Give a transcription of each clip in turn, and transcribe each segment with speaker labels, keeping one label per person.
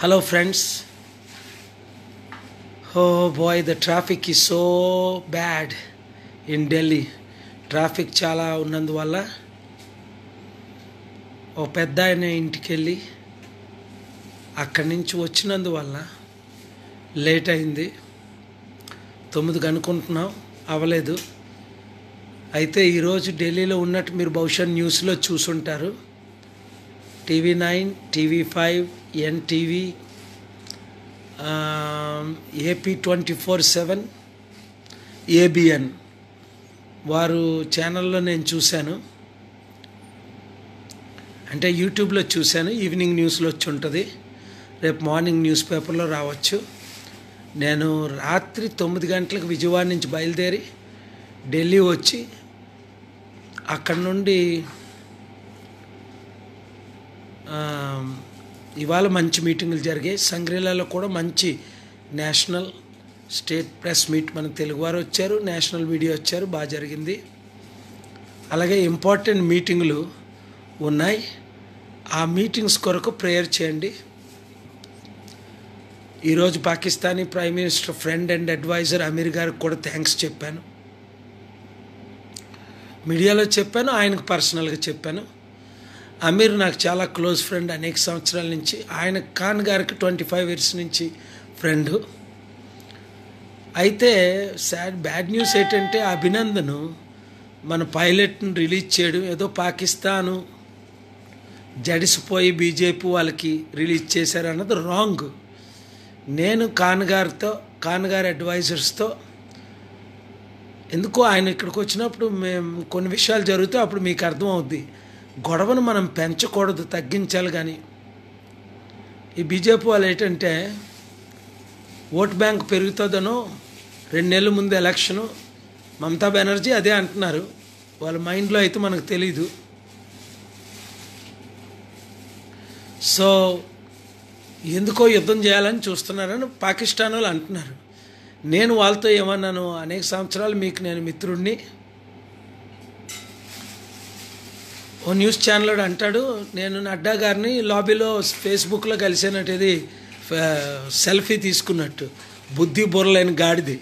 Speaker 1: Hello friends oh boy the traffic is so bad in Delhi traffic చాలా ఉన్నందువల్ల ఓ పెద్ద ఆయన ఇంటికి వెళ్ళి అక్కడి నుంచి వచ్చినందువల్ల లేట్ అయింది. తొమ్మిదికి అనుకుంటున్నాం అవ్వలేదు అయితే ఈరోజు ఢిల్లీలో ఉన్నట్టు మీరు బహుశా న్యూస్లో చూసుంటారు. TV nine TV five NTV AP twenty four seven ABN. వారు ఛానల్లో నేను చూశాను. అంటే యూట్యూబ్లో చూశాను. ఈవినింగ్ న్యూస్లో వచ్చి ఉంటుంది. రేపు మార్నింగ్ న్యూస్ పేపర్లో రావచ్చు. నేను రాత్రి తొమ్మిది గంటలకు విజయవాడ నుంచి బయలుదేరి ఢిల్లీ వచ్చి అక్కడ నుండి ఇవాళ మంచి మీటింగులు జరిగాయి. సంగ్రీలాలో కూడా మంచి నేషనల్ స్టేట్ ప్రెస్ మీట్ మన తెలుగువారు వచ్చారు. నేషనల్ మీడియా వచ్చారు. బాగా జరిగింది. అలాగే ఇంపార్టెంట్ మీటింగులు ఉన్నాయి. ఆ మీటింగ్స్ కొరకు ప్రేయర్ చేయండి. ఈరోజు Pakistani prime minister friend and adviser Amir గారికి కూడా థ్యాంక్స్ చెప్పాను. మీడియాలో చెప్పాను ఆయనకు పర్సనల్గా చెప్పాను. అమీర్ నాకు చాలా క్లోజ్ ఫ్రెండ్ అనేక సంవత్సరాల నుంచి. ఆయన ఖాన్ గారికి ట్వంటీ ఫైవ్ ఇయర్స్ నుంచి ఫ్రెండ్. అయితే సాడ్ బ్యాడ్ న్యూస్ ఏంటంటే అభినందను మన పైలట్ను రిలీజ్ చేయడం ఏదో పాకిస్తాను జడిసిపోయి బీజేపీ వాళ్ళకి రిలీజ్ చేశారు అన్నది రాంగ్. నేను ఖాన్ గారితో ఖాన్ గారి అడ్వైజర్స్తో ఎందుకో ఆయన ఇక్కడికి వచ్చినప్పుడు మేము కొన్ని విషయాలు జరుగుతాయి అప్పుడు మీకు అర్థమవుద్ది గొడవను మనం పెంచకూడదు తగ్గించాలి కానీ ఈ బీజేపీ వాళ్ళు ఏంటంటే ఓట్ బ్యాంక్ పెరుగుతుందనో రెండు నెలల ముందు ఎలక్షను మమతా బెనర్జీ అదే అంటున్నారు. వాళ్ళ మైండ్లో అయితే మనకు తెలీదు. సో ఎందుకో యుద్ధం చేయాలని చూస్తున్నారని పాకిస్తాన్ వాళ్ళు అంటున్నారు. నేను వాళ్ళతో ఏమన్నాను? అనేక సంవత్సరాలు మీకు నేను మిత్రుడిని ఓ న్యూస్ ఛానల్ అంటాడు నేను నడ్డా గారిని లాబీలో ఫేస్బుక్లో కలిసానట్టు ఇది సెల్ఫీ తీసుకున్నట్టు. బుద్ధి బుర్రలేని గాడిది.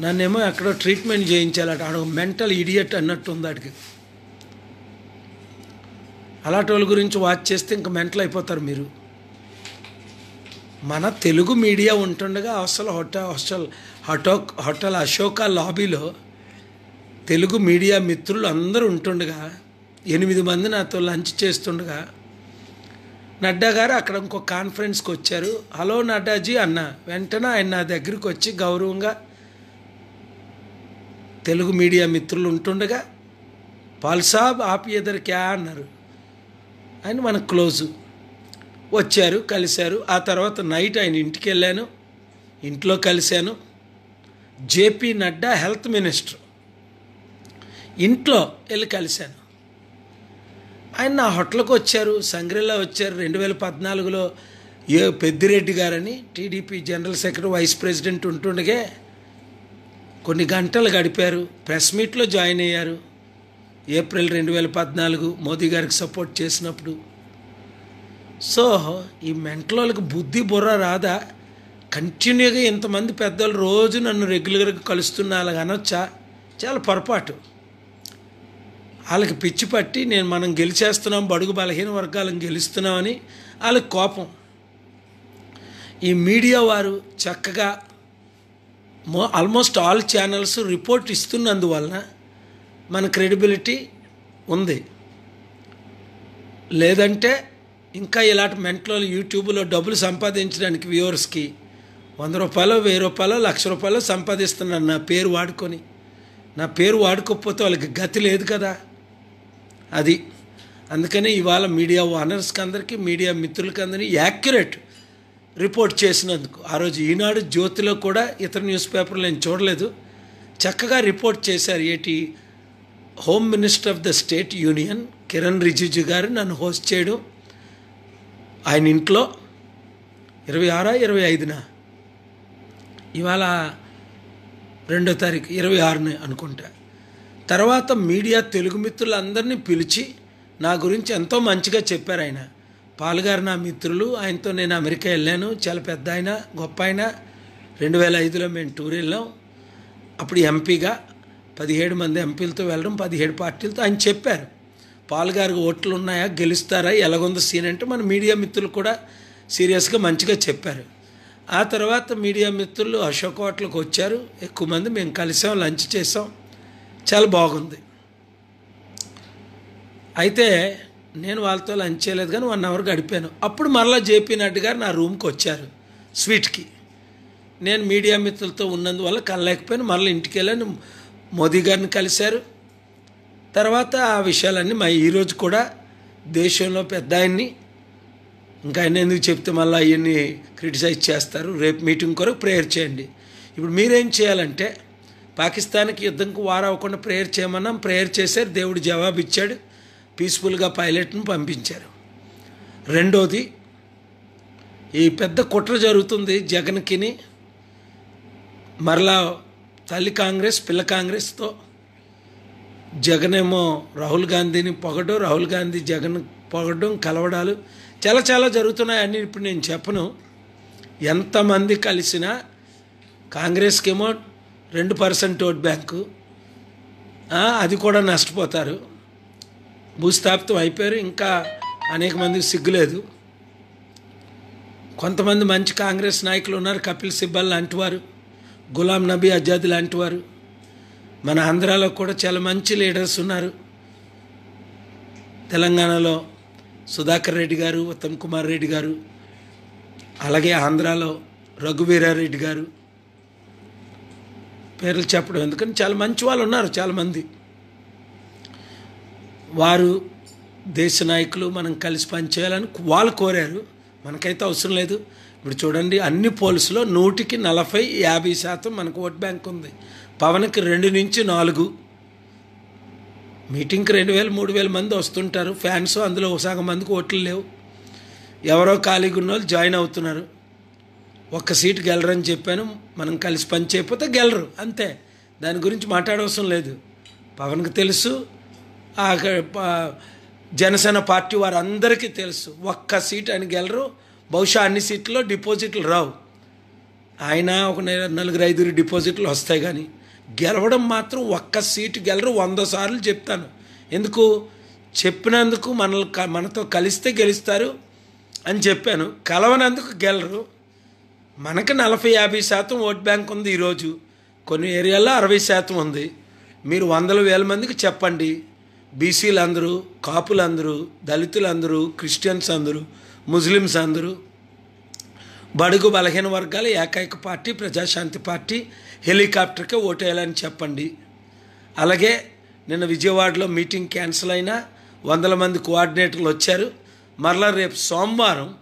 Speaker 1: నన్నేమో ఎక్కడో ట్రీట్మెంట్ చేయించాలట ఆడ మెంటల్ ఇడియట్ అన్నట్టు ఉంది ఆడికి. అలాంటి వాళ్ళ గురించి వాచ్ చేస్తే ఇంకా మెంటల్ అయిపోతారు మీరు. మన తెలుగు మీడియా ఉంటుండగా అసలు హోటల్ హాస్టల్ హటో హోటల్ అశోక లాబీలో తెలుగు మీడియా మిత్రులు అందరూ ఉంటుండగా ఎనిమిది మంది నాతో లంచ్ చేస్తుండగా నడ్డా గారు అక్కడ ఇంకో కాన్ఫరెన్స్కి వచ్చారు. హలో నడ్డాజీ అన్న వెంటనే ఆయన నా దగ్గరికి వచ్చి గౌరవంగా తెలుగు మీడియా మిత్రులు ఉంటుండగా పాల్సాబ్ ఆప్ ఎదర్ క్యా అన్నారు. ఆయన మనకు క్లోజు. వచ్చారు కలిశారు. ఆ తర్వాత నైట్ ఆయన ఇంటికి వెళ్ళాను ఇంట్లో కలిశాను. JP Nadda health minister. ఇంట్లో వెళ్ళి కలిశాను. ఆయన నా హోటల్కి వచ్చారు సంగ్రీలో వచ్చారు రెండు వేల పద్నాలుగులో ఏ పెద్దిరెడ్డి గారని TDP general secretary vice president ఉంటుండగే కొన్ని గంటలు గడిపారు. ప్రెస్ మీట్లో జాయిన్ అయ్యారు. ఏప్రిల్ రెండు వేల పద్నాలుగు మోదీ గారికి సపోర్ట్ చేసినప్పుడు. సో ఈ మెంటల్ బుద్ధి బుర్ర రాదా? కంటిన్యూగా ఇంతమంది పెద్దలు రోజు నన్ను రెగ్యులర్గా కలుస్తున్నా అలాగ అనొచ్చా చాలా పొరపాటు. వాళ్ళకి పిచ్చి పట్టి నేను మనం గెలిచేస్తున్నాం బడుగు బలహీన వర్గాలను గెలుస్తున్నామని వాళ్ళకి కోపం. ఈ మీడియా వారు చక్కగా మో ఆల్మోస్ట్ ఆల్ ఛానల్స్ రిపోర్ట్ ఇస్తున్నందువలన మన క్రెడిబిలిటీ ఉంది. లేదంటే ఇంకా ఇలాంటి మెంట్లో యూట్యూబ్లో డబ్బులు సంపాదించడానికి వ్యూవర్స్కి వంద రూపాయలు వెయ్యి రూపాయలు లక్ష రూపాయలు సంపాదిస్తున్నాను నా పేరు వాడుకొని నా పేరు వాడుకోకపోతే వాళ్ళకి గతి లేదు కదా. అది. అందుకని ఇవాళ మీడియా ఓనర్స్కి అందరికీ మీడియా మిత్రులకి అందరికీ యాక్యురేట్ రిపోర్ట్ చేసినందుకు. ఆ రోజు ఈనాడు జ్యోతిలో కూడా ఇతర న్యూస్ పేపర్లు నేను చూడలేదు. చక్కగా రిపోర్ట్ చేశారు ఏటి home minister of the state union Kiran Rijiju గారు నన్ను హోస్ట్ చేయడం. ఆయన ఇంట్లో ఇరవై ఆరా ఇరవై ఐదున? ఇవాళ రెండో తారీఖు ఇరవై ఆరుని అనుకుంటా. తర్వాత మీడియా తెలుగు మిత్రులందరినీ పిలిచి నా గురించి ఎంతో మంచిగా చెప్పారు ఆయన. పాల్గారు నా మిత్రులు ఆయనతో నేను అమెరికా వెళ్ళాను. చాలా పెద్ద ఆయన గొప్ప ఆయన. రెండు వేల ఐదులో మేము టూర్ వెళ్ళాం. అప్పుడు ఎంపీగా పదిహేడు మంది ఎంపీలతో వెళ్ళడం పదిహేడు పార్టీలతో ఆయన చెప్పారు. పాల్గారు ఓట్లు ఉన్నాయా గెలుస్తారా ఎలాగుందో సీన్ అంటే మన మీడియా మిత్రులు కూడా సీరియస్గా మంచిగా చెప్పారు. ఆ తర్వాత మీడియా మిత్రులు అశోక్ హోటల్కి వచ్చారు. ఎక్కువ మంది మేము కలిసాం లంచ్ చేసాం. చాలా బాగుంది. అయితే నేను వాళ్ళతో లంచ్ చేయలేదు కానీ వన్ అవర్ గడిపాను. అప్పుడు మరలా జేపీ నడ్డు గారు నా రూమ్కి వచ్చారు స్వీట్కి. నేను మీడియా మిత్రులతో ఉన్నందువల్ల కలలేకపోయాను మరలా ఇంటికి వెళ్ళాను. మోదీ గారిని కలిశారు. తర్వాత ఆ విషయాలన్నీ మా ఈరోజు కూడా దేశంలో పెద్ద ఆయన్ని ఇంకా ఆయన ఎందుకు చెప్తే మళ్ళీ అవన్నీ క్రిటిసైజ్ చేస్తారు. రేపు మీటింగ్ కొరకు ప్రేయర్ చేయండి. ఇప్పుడు మీరేం చేయాలంటే పాకిస్తాన్కి యుద్ధంకు వారవ్వకుండా ప్రేయర్ చేయమన్నాం. ప్రేయర్ చేశారు దేవుడు జవాబు ఇచ్చాడు. పీస్ఫుల్గా పైలట్ను పంపించారు. రెండోది ఈ పెద్ద కుట్ర జరుగుతుంది జగన్కిని. మరలా తల్లి కాంగ్రెస్ పిల్ల కాంగ్రెస్తో. జగన్ ఏమో రాహుల్ గాంధీని పొగడం రాహుల్ గాంధీ జగన్ పొగడం కలవడాలు చాలా చాలా జరుగుతున్నాయి అని ఇప్పుడు నేను చెప్పను. ఎంతమంది కలిసినా కాంగ్రెస్కేమో రెండు పర్సెంట్ ఓట్ బ్యాంకు. అది కూడా నష్టపోతారు. భూస్థాపితం అయిపోయారు. ఇంకా అనేక మందికి సిగ్గులేదు. కొంతమంది మంచి కాంగ్రెస్ నాయకులు ఉన్నారు. కపిల్ సిబ్బల్ లాంటివారు గులాం నబీ ఆజాద్ లాంటివారు మన ఆంధ్రాలో కూడా చాలా మంచి లీడర్స్ ఉన్నారు. తెలంగాణలో సుధాకర్ రెడ్డి గారు ఉత్తమ్ కుమార్ రెడ్డి గారు అలాగే ఆంధ్రాలో రఘువీరారెడ్డి గారు పేర్లు చెప్పడం. ఎందుకని? చాలా మంచి వాళ్ళు ఉన్నారు చాలామంది వారు దేశ నాయకులు మనం కలిసి పనిచేయాలని వాళ్ళు కోరారు. మనకైతే అవసరం లేదు. ఇప్పుడు చూడండి అన్ని పోల్స్లో నూటికి నలభై యాభై శాతం మనకు ఓట్ బ్యాంక్ ఉంది. పవన్కి రెండు నుంచి నాలుగు. మీటింగ్కి రెండు వేలు మూడు వేల మంది వస్తుంటారు. ఫ్యాన్స్ అందులో ఒక సగం మందికి ఓట్లు లేవు. ఎవరో ఖాళీగా ఉన్న వాళ్ళు జాయిన్ అవుతున్నారు. ఒక్క సీటు గెలరని చెప్పాను మనం కలిసి పని చేయకపోతే గెలరు అంతే. దాని గురించి మాట్లాడవసరం లేదు. పవన్కి తెలుసు ఆ ప- జనసేన పార్టీ వారందరికీ తెలుసు. ఒక్క సీట్ ఆయన గెలరు బహుశా అన్ని సీట్లలో డిపాజిట్లు రావు. ఆయన ఒక నలుగురు ఐదుగురు డిపాజిట్లు వస్తాయి కానీ గెలవడం మాత్రం ఒక్క సీటు గెలరు వంద సార్లు చెప్తాను. ఎందుకు? చెప్పినందుకు మనల్ మనతో కలిస్తే గెలుస్తారు అని చెప్పాను. కలవనందుకు గెలరు. మనకు నలభై యాభై శాతం ఓట్ బ్యాంక్ ఉంది ఈరోజు. కొన్ని ఏరియాల్లో అరవై శాతం ఉంది. మీరు వందల వేల మందికి చెప్పండి. బీసీలు అందరూ కాపులు అందరూ దళితులు అందరూ క్రిస్టియన్స్ అందరూ ముస్లిమ్స్ అందరూ బడుగు బలహీన వర్గాల ఏకైక పార్టీ ప్రజాశాంతి పార్టీ హెలికాప్టర్కే ఓటేయాలని చెప్పండి. అలాగే నిన్న విజయవాడలో మీటింగ్ క్యాన్సిల్ అయినా వందల మంది కోఆర్డినేటర్లు వచ్చారు. మరలా రేపు సోమవారం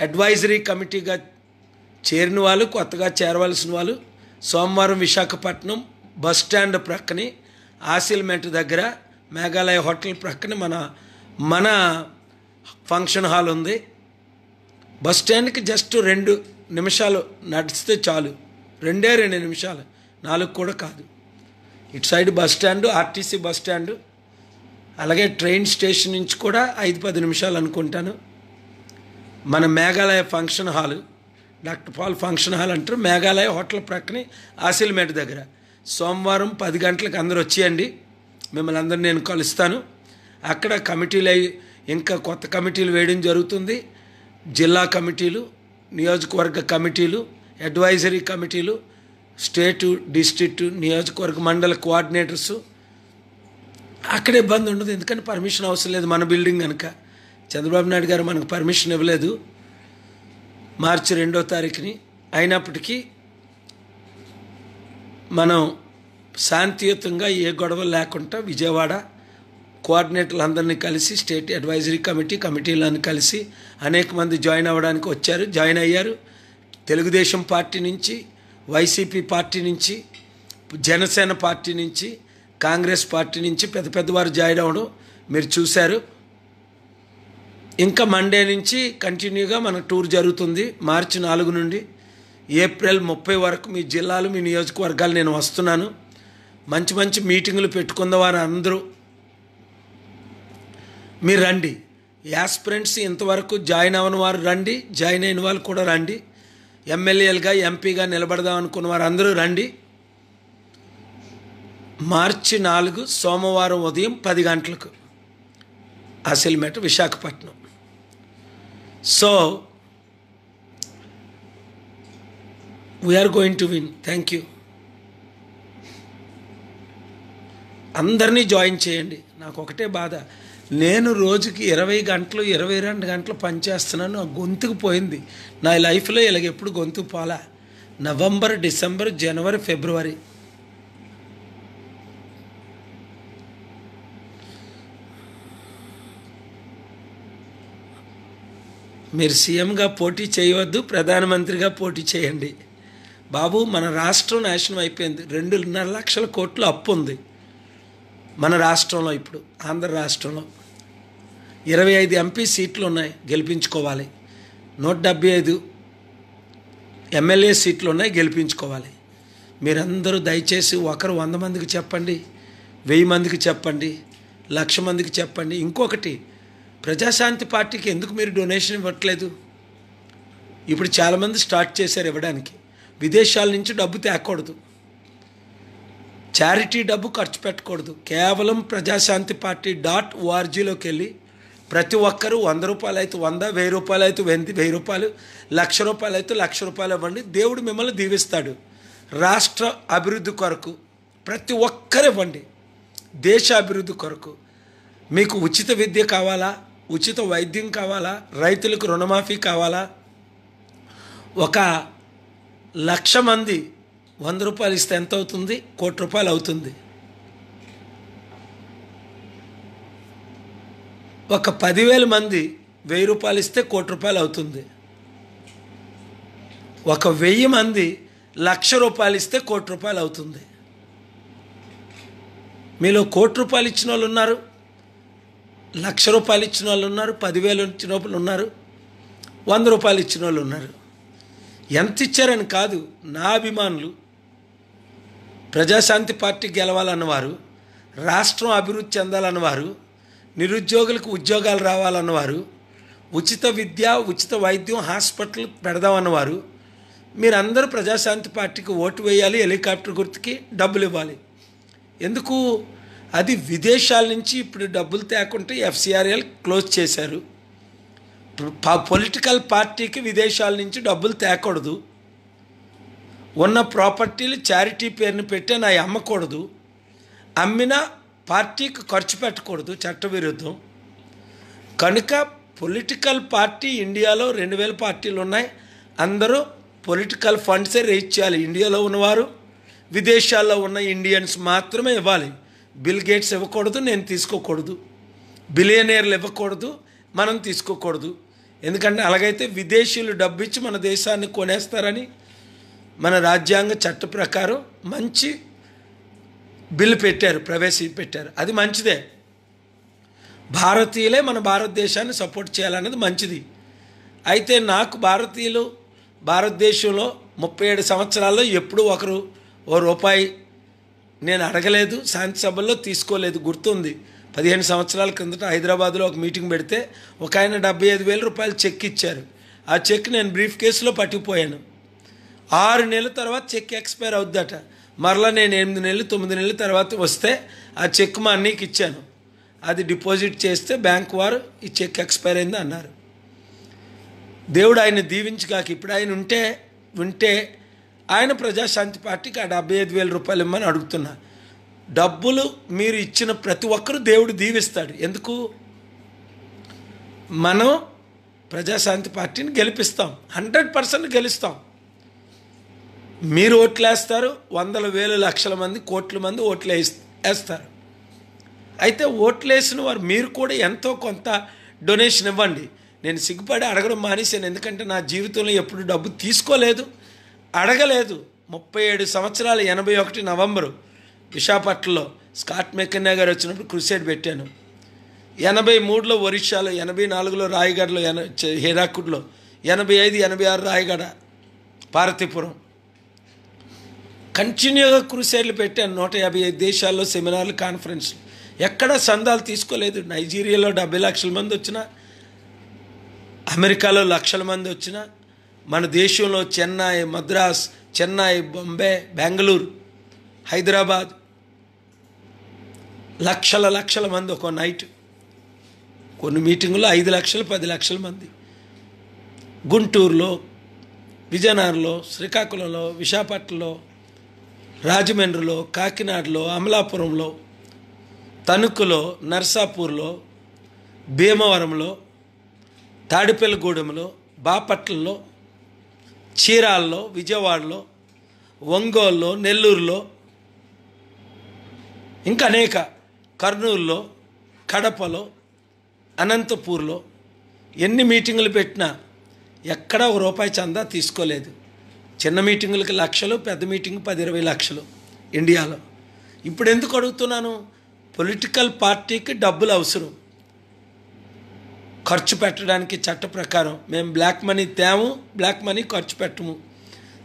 Speaker 1: అడ్వైజరీ కమిటీగా చేరిన వాళ్ళు కొత్తగా చేరవలసిన వాళ్ళు సోమవారం విశాఖపట్నం బస్ స్టాండ్ ప్రక్కనే ఆసిల్మెంట్ దగ్గర మేఘాలయ హోటల్ ప్రక్కనే మన మన ఫంక్షన్ హాల్ ఉంది. బస్ స్టాండ్కి జస్ట్ రెండు నిమిషాలు నడిస్తే చాలు. రెండే రెండు నిమిషాలు నాలుగు కూడా కాదు. ఇటు side bus stand RTC bus stand అలాగే ట్రైన్ స్టేషన్ నుంచి కూడా ఐదు పది నిమిషాలు అనుకుంటాను. మన Meghalaya function hall doctor Paul function hall అంటారు మేఘాలయ హోటల్ ప్రక్కనే ఆసిల్మేట్ దగ్గర. సోమవారం పది గంటలకు అందరూ వచ్చేయండి. మిమ్మల్ని అందరిని నేను కలుస్తాను. అక్కడ కమిటీలు అయి ఇంకా కొత్త కమిటీలు వేయడం జరుగుతుంది. జిల్లా కమిటీలు నియోజకవర్గ కమిటీలు అడ్వైజరీ కమిటీలు స్టేటు డిస్ట్రిక్ట్ నియోజకవర్గ మండల కోఆర్డినేటర్స్. అక్కడ ఇబ్బంది ఉండదు ఎందుకంటే పర్మిషన్ అవసరం లేదు మన బిల్డింగ్ కనుక చంద్రబాబు నాయుడు గారు మనకు పర్మిషన్ ఇవ్వలేదు. మార్చి రెండో తారీఖుని అయినప్పటికీ మనం శాంతియుతంగా ఏ గొడవ లేకుండా విజయవాడ కోఆర్డినేటర్లందరినీ కలిసి స్టేట్ అడ్వైజరీ కమిటీ కమిటీలను కలిసి అనేక మంది జాయిన్ అవ్వడానికి వచ్చారు జాయిన్ అయ్యారు. తెలుగుదేశం పార్టీ నుంచి వైసీపీ పార్టీ నుంచి జనసేన పార్టీ నుంచి కాంగ్రెస్ పార్టీ నుంచి పెద్ద పెద్దవారు జాయిన్ అవ్వడం మీరు చూశారు. ఇంకా మండే నుంచి కంటిన్యూగా మన టూర్ జరుగుతుంది. మార్చి నాలుగు నుండి ఏప్రిల్ ముప్పై వరకు మీ జిల్లాలు మీ నియోజకవర్గాలు నేను వస్తున్నాను. మంచి మంచి మీటింగులు పెట్టుకున్న వారు అందరూ మీరు రండి. యాస్పిరెంట్స్ ఇంతవరకు జాయిన్ అవ్వని వారు రండి. జాయిన్ అయిన వాళ్ళు కూడా రండి. ఎమ్మెల్యేలుగా ఎంపీగా నిలబడదాం అనుకున్న వారు అందరూ రండి. మార్చి నాలుగు సోమవారం ఉదయం పది గంటలకు. Asilmetta Visakhapatnam. So we are going to win thank you అందరినీ జాయిన్ చేయండి. నాకు ఒకటే బాధ. నేను రోజుకి ఇరవై గంటలు ఇరవై రెండు గంటలు పనిచేస్తున్నాను ఆ గొంతుకు పోయింది. నా లైఫ్లో ఇలాగ ఎప్పుడు గొంతు పోలా? నవంబర్ డిసెంబర్ జనవరి ఫిబ్రవరి. మీరు సీఎంగా పోటీ చేయవద్దు ప్రధానమంత్రిగా పోటీ చేయండి. బాబు మన రాష్ట్రం నాశనం అయిపోయింది. రెండున్నర లక్షల కోట్లు అప్పు ఉంది మన రాష్ట్రంలో ఇప్పుడు ఆంధ్ర రాష్ట్రంలో. ఇరవై ఐదు ఎంపీ సీట్లు ఉన్నాయి గెలిపించుకోవాలి. నూట డెబ్బై ఐదు ఎమ్మెల్యే సీట్లు ఉన్నాయి గెలిపించుకోవాలి. మీరందరూ దయచేసి ఒకరు వంద మందికి చెప్పండి వెయ్యి మందికి చెప్పండి లక్ష మందికి చెప్పండి. ఇంకొకటి ప్రజాశాంతి పార్టీకి ఎందుకు మీరు డొనేషన్ ఇవ్వట్లేదు? ఇప్పుడు చాలామంది స్టార్ట్ చేశారు ఇవ్వడానికి. విదేశాల నుంచి డబ్బు తేకూడదు. చారిటీ డబ్బు ఖర్చు పెట్టకూడదు. కేవలం ప్రజాశాంతి పార్టీ డాట్ ఓఆర్జీలోకి వెళ్ళి ప్రతి ఒక్కరూ వంద రూపాయలు అయితే వంద వెయ్యి రూపాయలు అయితే వెంది వెయ్యి రూపాయలు లక్ష రూపాయలు అయితే లక్ష రూపాయలు ఇవ్వండి. దేవుడు మిమ్మల్ని దీవిస్తాడు. రాష్ట్ర అభివృద్ధి కొరకు ప్రతి ఒక్కరు ఇవ్వండి. దేశ అభివృద్ధి కొరకు. మీకు ఉచిత విద్య కావాలా? ఉచిత వైద్యం కావాలా? రైతులకు రుణమాఫీ కావాలా? ఒక లక్ష మంది వంద రూపాయలు ఇస్తే ఎంత అవుతుంది కోటి రూపాయలు అవుతుంది. ఒక పదివేల మంది వెయ్యి రూపాయలు ఇస్తే కోటి రూపాయలు అవుతుంది. ఒక వెయ్యి మంది లక్ష రూపాయలు ఇస్తే కోటి రూపాయలు అవుతుంది. మీలో కోటి రూపాయలు ఇచ్చిన వాళ్ళు ఉన్నారు? లక్ష రూపాయలు ఇచ్చిన వాళ్ళు ఉన్నారు పదివేలు ఇచ్చిన వాళ్ళు ఉన్నారు వంద రూపాయలు ఇచ్చిన వాళ్ళు ఉన్నారు. ఎంత ఇచ్చారని కాదు నా అభిమానులు. ప్రజాశాంతి పార్టీ గెలవాలన్నవారు రాష్ట్రం అభివృద్ధి చెందాలన్నవారు నిరుద్యోగులకు ఉద్యోగాలు రావాలన్నవారు ఉచిత విద్య ఉచిత వైద్యం హాస్పిటల్ పెడదామన్నవారు మీరందరూ ప్రజాశాంతి పార్టీకి ఓటు వేయాలి హెలికాప్టర్ గుర్తుకి డబ్బులు ఇవ్వాలి. ఎందుకు? అది విదేశాల నుంచి ఇప్పుడు డబ్బులు తేకుంటే ఎఫ్సిఆర్ఎల్ క్లోజ్ చేశారు. పొలిటికల్ పార్టీకి విదేశాల నుంచి డబ్బులు తేకూడదు. ఉన్న ప్రాపర్టీలు చారిటీ పేరుని పెట్టి నా అమ్మకూడదు. అమ్మిన పార్టీకి ఖర్చు పెట్టకూడదు చట్టవిరుద్ధం కనుక పొలిటికల్ పార్టీ ఇండియాలో రెండు వేల పార్టీలు ఉన్నాయి. అందరూ పొలిటికల్ ఫండ్సే రేజ్ చేయాలి. ఇండియాలో ఉన్నవారు విదేశాల్లో ఉన్న ఇండియన్స్ మాత్రమే ఇవ్వాలి. బిల్ గేట్స్ ఇవ్వకూడదు నేను తీసుకోకూడదు. బిలియనీర్లు ఇవ్వకూడదు మనం తీసుకోకూడదు. ఎందుకంటే అలాగైతే విదేశీయులు డబ్బు ఇచ్చి మన దేశాన్ని కొనేస్తారని మన రాజ్యాంగ చట్ట ప్రకారం మంచి బిల్లు పెట్టారు ప్రవేశపెట్టారు అది మంచిదే. భారతీయులే మన భారతదేశాన్ని సపోర్ట్ చేయాలన్నది మంచిది. అయితే నాకు భారతీయులు భారతదేశంలో ముప్పై ఏడు సంవత్సరాల్లో ఎప్పుడూ ఒకరు ఓ రూపాయి నేను అడగలేదు శాంతి సభల్లో తీసుకోలేదు గుర్తుంది. పదిహేను సంవత్సరాల కిందట హైదరాబాద్లో ఒక మీటింగ్ పెడితే ఒక ఆయన డెబ్బై ఐదు వేల రూపాయలు చెక్ ఇచ్చారు. ఆ చెక్ నేను బ్రీఫ్ కేసులో పట్టుకుపోయాను. ఆరు నెలల తర్వాత చెక్ ఎక్స్పైర్ అవుద్దట. మరలా నేను ఎనిమిది నెలలు తొమ్మిది నెలల తర్వాత వస్తే ఆ చెక్ మా అన్నీకి ఇచ్చాను. అది డిపాజిట్ చేస్తే బ్యాంక్ వారు ఈ చెక్ ఎక్స్పైర్ అయింది అన్నారు. దేవుడు ఆయన దీవించగాక. ఇప్పుడు ఆయన ఉంటే ఉంటే ఆయన ప్రజాశాంతి పార్టీకి ఆ డెబ్బై ఐదు వేల రూపాయలు ఇమ్మని అడుగుతున్నా. డబ్బులు మీరు ఇచ్చిన ప్రతి ఒక్కరూ దేవుడు దీవిస్తాడు. ఎందుకు? మనం ప్రజాశాంతి పార్టీని గెలిపిస్తాం. హండ్రెడ్ పర్సెంట్ గెలుస్తాం. మీరు ఓట్లు వేస్తారు వందల వేల లక్షల మంది కోట్ల మంది ఓట్లు వేస్తారు. అయితే ఓట్లు వేసిన వారు మీరు కూడా ఎంతో కొంత డొనేషన్ ఇవ్వండి. నేను సిగ్గుపడి అడగడం మానేశాను. ఎందుకంటే నా జీవితంలో ఎప్పుడు డబ్బు తీసుకోలేదు. అడగలేదు. ముప్పై ఏడు సంవత్సరాలు ఎనభై ఒకటి నవంబరు విశాఖపట్నంలో స్కాట్ మెకన్నా గారు వచ్చినప్పుడు క్రూసైడ్ పెట్టాను. ఎనభై మూడులో ఒరిస్సాలో ఎనభై నాలుగులో రాయగఢలో ఎన హీరాకుడ్లో ఎనభై ఐదు ఎనభై ఆరు రాయగడ పార్వతీపురం. కంటిన్యూగా క్రూసైడ్లు పెట్టాను. నూట యాభై ఐదు దేశాల్లో సెమినార్లు కాన్ఫరెన్స్లు. ఎక్కడ సందాలు తీసుకోలేదు. నైజీరియాలో డెబ్బై లక్షల మంది వచ్చిన అమెరికాలో లక్షల మంది వచ్చిన మన దేశంలో చెన్నై మద్రాస్ చెన్నై బొంబే బెంగళూరు హైదరాబాద్. లక్షల లక్షల మంది ఒక నైట్. కొన్ని మీటింగుల్లో ఐదు లక్షలు పది లక్షల మంది. గుంటూరులో విజయనగరంలో శ్రీకాకుళంలో విశాఖపట్నంలో రాజమండ్రిలో కాకినాడలో అమలాపురంలో తణుకులో నర్సాపూర్లో భీమవరంలో తాడిపల్లిగూడెంలో బాపట్లలో చీరాల్లో విజయవాడలో ఒంగోలులో నెల్లూరులో ఇంకా అనేక కర్నూలులో కడపలో అనంతపూర్లో ఎన్ని మీటింగులు పెట్టినా ఎక్కడా ఒక రూపాయి చందా తీసుకోలేదు. చిన్న మీటింగులకి లక్షలు పెద్ద మీటింగ్ పది ఇరవై లక్షలు ఇండియాలో. ఇప్పుడు ఎందుకు అడుగుతున్నాను? పొలిటికల్ పార్టీకి డబ్బులు అవసరం. ఖర్చు పెట్టడానికి చట్ట ప్రకారం మేము బ్లాక్ మనీ తేము బ్లాక్ మనీ ఖర్చు పెట్టము.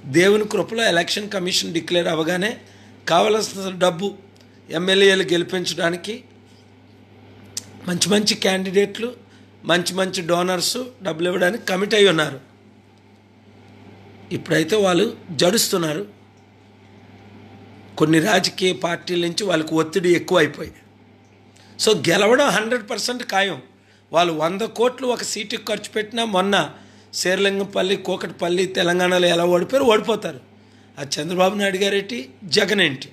Speaker 1: దేవుని కృపలో ఎలక్షన్ కమిషన్ డిక్లేర్ అవ్వగానే కావలసిన డబ్బు ఎమ్మెల్యేలు గెలిపించడానికి మంచి మంచి క్యాండిడేట్లు మంచి మంచి డోనర్స్ డబ్బులు ఇవ్వడానికి కమిట్ అయి ఉన్నారు. ఇప్పుడైతే వాళ్ళు జడుస్తున్నారు. కొన్ని రాజకీయ పార్టీల నుంచి వాళ్ళకి ఒత్తిడి ఎక్కువైపోయి. సో గెలవడం హండ్రెడ్ పర్సెంట్ ఖాయం. వాళ్ళు వంద కోట్లు ఒక సీటుకి ఖర్చు పెట్టినా మొన్న శేరలింగంపల్లి కోకటిపల్లి తెలంగాణలో ఎలా ఓడిపోయారు ఓడిపోతారు. ఆ చంద్రబాబు నాయుడు గారేంటి జగన్ ఏంటి?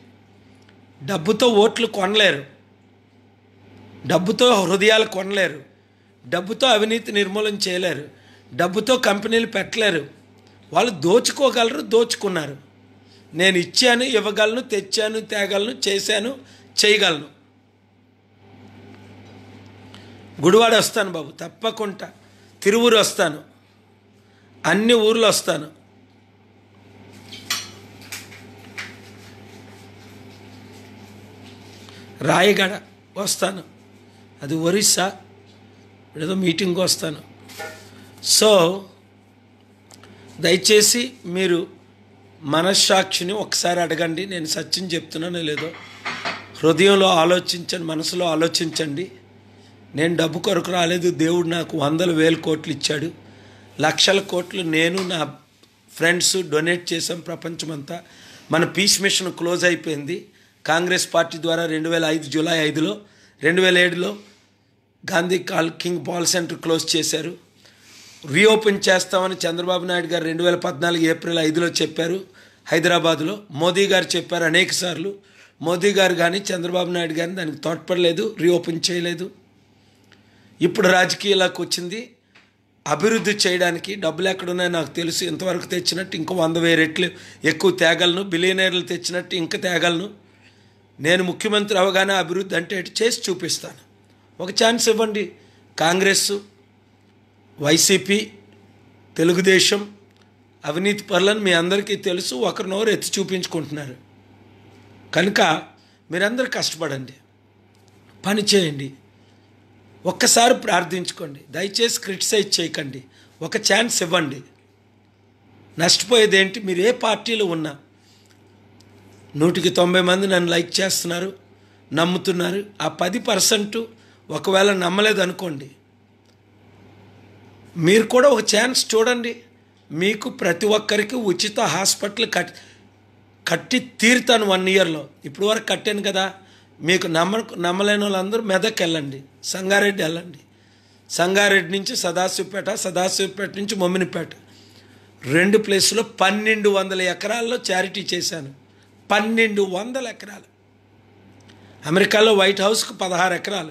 Speaker 1: డబ్బుతో ఓట్లు కొనలేరు. డబ్బుతో హృదయాలు కొనలేరు. డబ్బుతో అవినీతి నిర్మూలన చేయలేరు. డబ్బుతో కంపెనీలు పెట్టలేరు. వాళ్ళు దోచుకోగలరు దోచుకున్నారు. నేను ఇచ్చాను ఇవ్వగలను తెచ్చాను తేగలను చేశాను చేయగలను. గుడివాడ వస్తాను బాబు తప్పకుండా. తిరువురు వస్తాను. అన్ని ఊర్లు వస్తాను. రాయగడ వస్తాను. అది ఒరిస్సా. ఏదో మీటింగ్ వస్తాను. సో దయచేసి మీరు మనస్సాక్షిని ఒకసారి అడగండి. నేను సత్యం చెప్తున్నానో లేదో. హృదయంలో ఆలోచించండి మనసులో ఆలోచించండి. నేను డబ్బు కొరకు రాలేదు దేవుడు నాకు వందల వేల కోట్లు ఇచ్చాడు. లక్షల కోట్లు నేను నా ఫ్రెండ్స్ డొనేట్ చేసాం ప్రపంచమంతా. మన పీస్ మిషన్ క్లోజ్ అయిపోయింది. కాంగ్రెస్ పార్టీ ద్వారా రెండు వేల ఐదు జూలై ఐదులో రెండు వేల ఏడులో Gandhi call king ball centre close చేశారు. రీఓపెన్ చేస్తామని చంద్రబాబు నాయుడు గారు రెండు వేల పద్నాలుగు ఏప్రిల్ ఐదులో చెప్పారు. హైదరాబాద్లో మోదీ గారు చెప్పారు అనేక సార్లు. మోదీ గారు కానీ చంద్రబాబు నాయుడు గారిని దానికి తోడ్పడలేదు రీఓపెన్ చేయలేదు. ఇప్పుడు రాజకీయాలకు వచ్చింది. అభివృద్ధి చేయడానికి డబ్బులు ఎక్కడున్నాయో నాకు తెలుసు. ఇంతవరకు తెచ్చినట్టు ఇంకో వంద వెయ్యి రెట్లు ఎక్కువ తేగలను బిలియనీర్లు తెచ్చినట్టు ఇంకా తేగలను. నేను ముఖ్యమంత్రి అవగానే అభివృద్ధి అంటే చేసి చూపిస్తాను. ఒక ఛాన్స్ ఇవ్వండి. కాంగ్రెస్ వైసీపీ తెలుగుదేశం అవినీతి పనులను మీ అందరికీ తెలుసు. ఒకరినొకరు ఎత్తి చూపించుకుంటున్నారు. కనుక మీరందరూ కష్టపడండి. పని చేయండి. ఒక్కసారి ప్రార్థించుకోండి. దయచేసి క్రిటిసైజ్ చేయకండి. ఒక ఛాన్స్ ఇవ్వండి. నష్టపోయేది ఏంటి మీరు ఏ పార్టీలో ఉన్నా. నూటికి తొంభై మంది నన్ను లైక్ చేస్తున్నారు నమ్ముతున్నారు. ఆ పది పర్సెంట్ ఒకవేళ నమ్మలేదు అనుకోండి మీరు కూడా ఒక ఛాన్స్ చూడండి. మీకు ప్రతి ఒక్కరికి ఉచిత హాస్పిటల్ కట్ కట్టి తీరుతాను వన్ ఇయర్లో. ఇప్పుడు వరకు కట్టాను కదా. మీకు నమ్మ నమ్మలేని వాళ్ళందరూ మెదక్ వెళ్ళండి సంగారెడ్డి వెళ్ళండి. సంగారెడ్డి నుంచి సదాశివపేట సదాశివపేట నుంచి మొమ్మినిపేట. రెండు ప్లేసులో పన్నెండు వందల ఎకరాల్లో చారిటీ చేశాను. పన్నెండు వందల ఎకరాలు. అమెరికాలో వైట్ హౌస్కు పదహారు ఎకరాలు.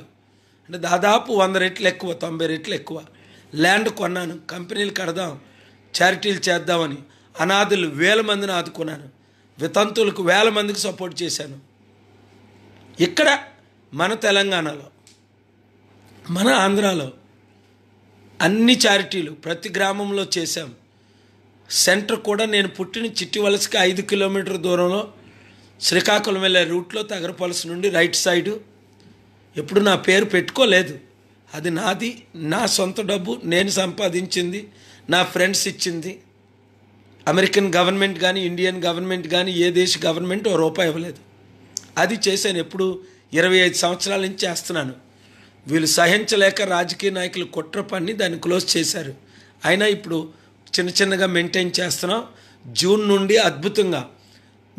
Speaker 1: అంటే దాదాపు వంద రెట్లు ఎక్కువ తొంభై రెట్లు ఎక్కువ. ల్యాండ్ కొన్నాను కంపెనీలు కడదాం చారిటీలు చేద్దామని. అనాథులు వేల మందిని ఆదుకున్నాను. వితంతులకు వేల మందికి సపోర్ట్ చేశాను. ఇక్కడ మన తెలంగాణలో మన ఆంధ్రాలో అన్ని చారిటీలు ప్రతి గ్రామంలో చేశాం. సెంటర్ కూడా నేను పుట్టిన చిట్టి వలసకి ఐదు కిలోమీటర్ దూరంలో శ్రీకాకుళం వెళ్ళే రూట్లో తగరపలస నుండి రైట్ సైడు. ఎప్పుడు నా పేరు పెట్టుకోలేదు. అది నాది నా సొంత డబ్బు నేను సంపాదించింది నా ఫ్రెండ్స్ ఇచ్చింది. అమెరికన్ గవర్నమెంట్ కానీ ఇండియన్ గవర్నమెంట్ కానీ ఏ దేశ గవర్నమెంట్ ఓ రూపాయి ఇవ్వలేదు. అది చేశాను ఎప్పుడు ఇరవై ఐదు సంవత్సరాల నుంచి చేస్తున్నాను. వీళ్ళు సహించలేక రాజకీయ నాయకులు కుట్ర పని దాన్ని క్లోజ్ చేశారు. అయినా ఇప్పుడు చిన్న చిన్నగా మెయింటైన్ చేస్తున్నాం. జూన్ నుండి అద్భుతంగా.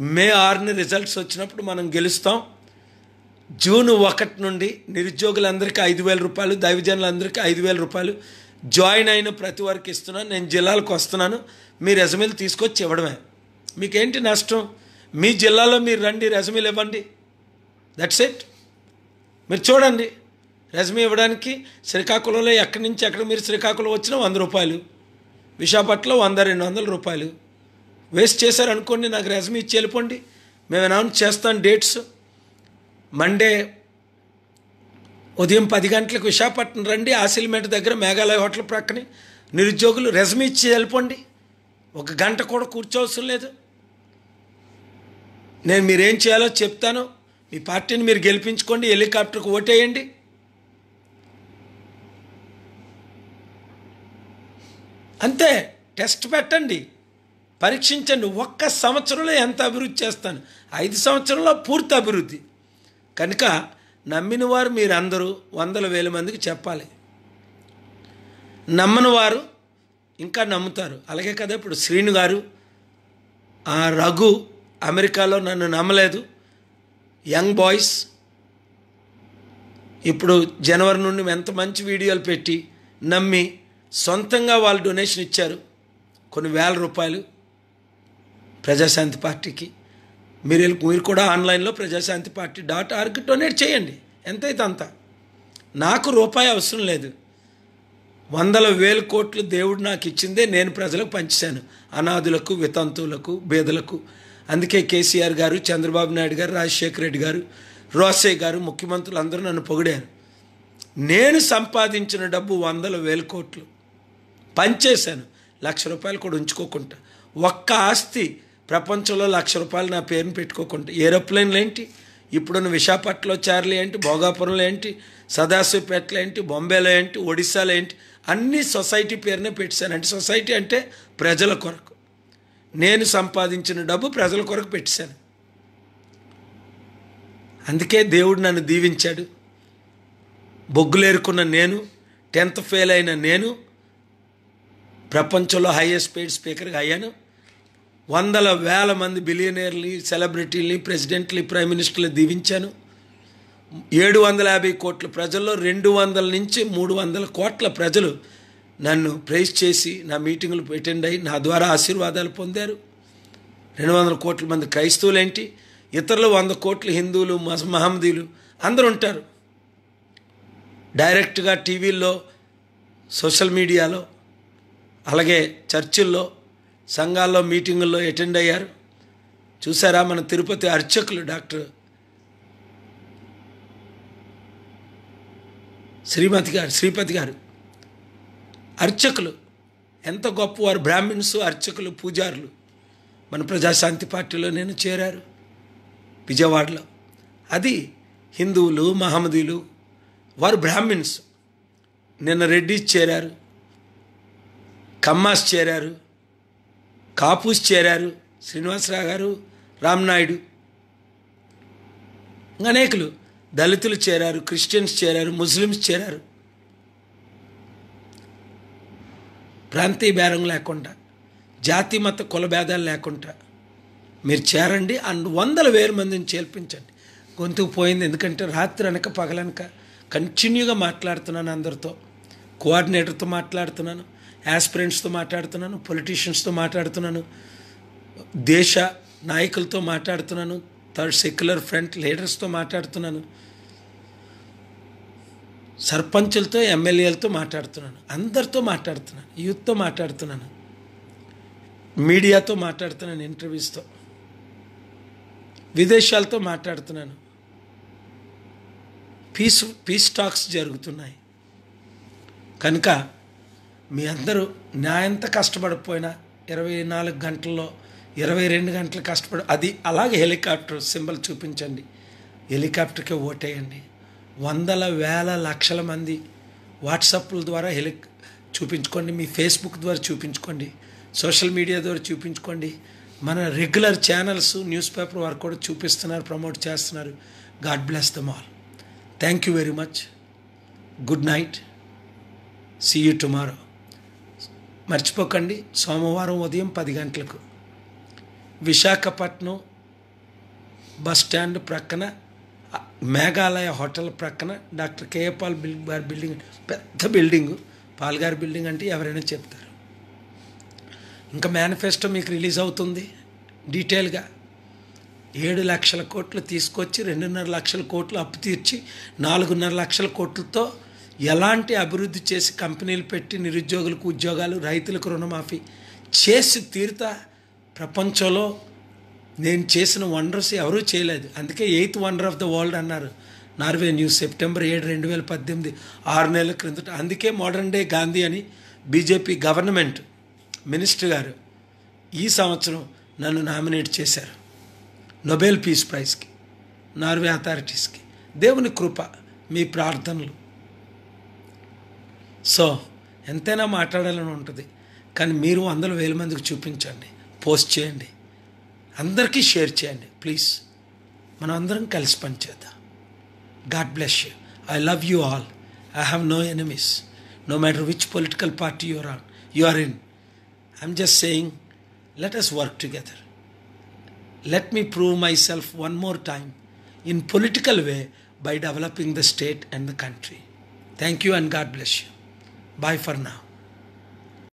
Speaker 1: మే ఆరుని రిజల్ట్స్ వచ్చినప్పుడు మనం గెలుస్తాం. జూన్ ఒకటి నుండి నిరుద్యోగులందరికీ ఐదు వేల రూపాయలు దైవజనులందరికీ ఐదు వేల రూపాయలు జాయిన్ అయిన ప్రతి వారికి ఇస్తున్నాను. నేను జిల్లాలకు వస్తున్నాను. మీ రెజమీలు తీసుకొచ్చి ఇవ్వడమే. మీకేంటి నష్టం? మీ జిల్లాలో మీరు రండి రెజమీలు ఇవ్వండి. దట్స్ ఇట్ మీరు చూడండి. రెజమీ ఇవ్వడానికి శ్రీకాకుళంలో ఎక్కడి నుంచి ఎక్కడ మీరు శ్రీకాకుళం వచ్చినా వంద రూపాయలు. విశాఖపట్నంలో వంద రెండు వందల రూపాయలు. వేస్ట్ చేశారనుకోండి నాకు రెజమీ ఇచ్చి వెళ్ళిపోండి. మేము అనౌన్స్ చేస్తాం డేట్స్. మండే ఉదయం పది గంటలకు విశాఖపట్నం రండి ఆసిల్మెంట్ దగ్గర మేఘాలయ హోటల్ ప్రక్కనే. నిరుద్యోగులు రెజమీ ఇచ్చి వెళ్ళిపోండి. ఒక గంట కూడా కూర్చోవలసిన లేదు. నేను మీరేం చేయాలో చెప్తాను. మీ పార్టీని మీరు గెలిపించుకోండి హెలికాప్టర్కి ఓటేయండి. అంతే టెస్ట్ పెట్టండి. పరీక్షించండి ఒక్క సంవత్సరంలో ఎంత అభివృద్ధి చేస్తాను? ఐదు సంవత్సరంలో పూర్తి అభివృద్ధి. కనుక నమ్మిన వారు మీరందరూ వందల వేల మందికి చెప్పాలి. నమ్మని వారు ఇంకా నమ్ముతారు. అలాగే కదా ఇప్పుడు శ్రీను గారు ఆ రఘు అమెరికాలో నన్ను నమ్మలేదు. యంగ్ బాయ్స్ ఇప్పుడు జనవరి నుండి ఎంత మంచి వీడియోలు పెట్టి నమ్మి సొంతంగా వాళ్ళు డొనేషన్ ఇచ్చారు. కొన్ని వేల రూపాయలు ప్రజాశాంతి పార్టీకి. మీరు మీరు కూడా ఆన్లైన్లో Prajashanti party dot org donate చేయండి. ఎంతైతే అంత. నాకు రూపాయి అవసరం లేదు. వందల వేల కోట్లు దేవుడు నాకు ఇచ్చిందే నేను ప్రజలకు పంచాను. అనాథులకు వితంతువులకు బేదలకు. అందుకే కేసీఆర్ గారు చంద్రబాబు నాయుడు గారు రాజశేఖర రెడ్డి గారు రోసే గారు ముఖ్యమంత్రులు అందరూ నన్ను పొగిడారు. నేను సంపాదించిన డబ్బు వందల వేల కోట్లు. పనిచేశాను. లక్ష రూపాయలు కూడా ఉంచుకోకుండా ఒక్క ఆస్తి ప్రపంచంలో లక్ష రూపాయలు నా పేరును పెట్టుకోకుండా ఏరోప్లేన్లు ఏంటి? ఇప్పుడున్న విశాఖపట్నంలో చార్లీ ఏంటి? భోగాపురంలో ఏంటి? సదాశివపేటలో ఏంటి? బొంబేలో ఏంటి? ఒడిశాలో ఏంటి? అన్ని సొసైటీ పేరునే పెట్టాను అంటే సొసైటీ అంటే ప్రజల కొరకు. నేను సంపాదించిన డబ్బు ప్రజల కొరకు పెట్టాను అందుకే దేవుడు నన్ను దీవించాడు. బొగ్గులేరుకున్న నేను టెన్త్ ఫెయిల్ అయిన నేను ప్రపంచంలో హైయెస్ట్ పెయిడ్ స్పీకర్గా అయ్యాను. వందల వేల మంది బిలియనీర్ని సెలబ్రిటీలని ప్రెసిడెంట్ని ప్రైమ్ మినిస్టర్ని దీవించాను. ఏడు వందల యాభై కోట్ల ప్రజల్లో రెండు వందల నుంచి మూడు వందల కోట్ల ప్రజలు నన్ను ప్రైజ్ చేసి నా మీటింగులు అటెండ్ అయ్యి నా ద్వారా ఆశీర్వాదాలు పొందారు. రెండు వందల కోట్ల మంది క్రైస్తవులు ఏంటి ఇతరులు వంద కోట్ల హిందువులు మహ- మహమ్మదీలు అందరూ ఉంటారు. డైరెక్ట్గా టీవీల్లో సోషల్ మీడియాలో అలాగే చర్చిల్లో సంఘాల్లో మీటింగుల్లో అటెండ్ అయ్యారు. చూసారా మన తిరుపతి అర్చకులు డాక్టర్ శ్రీమతి గారు శ్రీపతి గారు. అర్చకులు ఎంత గొప్పవారు బ్రాహ్మిన్స్ అర్చకులు పూజారులు. మన ప్రజాశాంతి పార్టీలో నేను చేరారు విజయవాడలో. అది హిందువులు మహమ్మదీలు వారు బ్రాహ్మిన్స్. నిన్న రెడ్డి చేరారు. కమ్మాస్ చేరారు కాపూస్ చేరారు శ్రీనివాసరావు గారు రామ్నాయుడు. అనేకులు దళితులు చేరారు క్రిస్టియన్స్ చేరారు ముస్లిమ్స్ చేరారు. ప్రాంతీయ బేరం లేకుండా జాతి మత కుల భేదాలు లేకుండా మీరు చేరండి అండ్ వందల వేల మందిని చేర్పించండి. గొంతుకు పోయింది ఎందుకంటే రాత్రి అనక పగలనక కంటిన్యూగా మాట్లాడుతున్నాను అందరితో కోఆర్డినేటర్తో మాట్లాడుతున్నాను. యాస్పిరెంట్స్తో మాట్లాడుతున్నాను పొలిటీషియన్స్తో మాట్లాడుతున్నాను దేశ నాయకులతో మాట్లాడుతున్నాను థర్డ్ సెక్యులర్ ఫ్రంట్ లీడర్స్తో మాట్లాడుతున్నాను సర్పంచులతో ఎమ్మెల్యేలతో మాట్లాడుతున్నాను అందరితో మాట్లాడుతున్నాను యూత్తో మాట్లాడుతున్నాను మీడియాతో మాట్లాడుతున్నాను ఇంటర్వ్యూస్తో విదేశాలతో మాట్లాడుతున్నాను. పీస్ పీస్ టాక్స్ జరుగుతున్నాయి. కనుక మీ అందరూ నా ఎంత కష్టపడిపోయినా ఇరవై నాలుగు గంటల్లో ఇరవై రెండు గంటలు కష్టపడి అది అలాగే హెలికాప్టర్ సింబల్ చూపించండి. హెలికాప్టర్కే ఓటేయండి. వందల వేల లక్షల మంది వాట్సాప్ల ద్వారా హెలి చూపించుకోండి. మీ ఫేస్బుక్ ద్వారా చూపించుకోండి. సోషల్ మీడియా ద్వారా చూపించుకోండి. మన రెగ్యులర్ ఛానల్స్ న్యూస్ పేపర్ వారు కూడా చూపిస్తున్నారు ప్రమోట్ చేస్తున్నారు. God bless them all. Thank you very much. Good night. See you tomorrow. మర్చిపోకండి. సోమవారం ఉదయం పది గంటలకు విశాఖపట్నం బస్ స్టాండ్ ప్రక్కన మేఘాలయ హోటల్ ప్రక్కన డాక్టర్ కేఏపాల్ బిల్డింగ్ గారి బిల్డింగ్ పెద్ద బిల్డింగ్. పాల్గారి బిల్డింగ్ అంటే ఎవరైనా చెప్తారు. ఇంకా మేనిఫెస్టో మీకు రిలీజ్ అవుతుంది డీటెయిల్గా. ఏడు లక్షల కోట్లు తీసుకొచ్చి రెండున్నర లక్షల కోట్లు అప్పు తీర్చి నాలుగున్నర లక్షల కోట్లతో ఎలాంటి అభివృద్ధి చేసి కంపెనీలు పెట్టి నిరుద్యోగులకు ఉద్యోగాలు రైతులకు రుణమాఫీ చేసి తీరుతా ప్రపంచంలో నేను చేసిన వండర్స్ ఎవరూ చేయలేదు. అందుకే eighth wonder of the world అన్నారు. నార్వే న్యూస్ సెప్టెంబర్ ఏడు రెండు వేల పద్దెనిమిది ఆరు నెలల క్రిందట. అందుకే మోడర్న్ డే గాంధీ అని బీజేపీ గవర్నమెంట్ మినిస్టర్ గారు ఈ సంవత్సరం నన్ను నామినేట్ చేశారు. నొబెల్ పీస్ ప్రైజ్కి నార్వే అథారిటీస్కి. దేవుని కృప మీ ప్రార్థనలు. సో ఎంతైనా మాట్లాడాలని ఉంటుంది. కానీ మీరు వందల వేల మందికి చూపించండి. పోస్ట్ చేయండి. అందరికీ షేర్ చేయండి. ప్లీజ్. మనం అందరం కలిసి పనిచేద్దాం. God bless you. I love you all. I have no enemies. No matter which political party you're on. You are in. I'm just saying let us work together. let me prove myself one more time in political way by developing the state and the country thank you and god bless you bye for now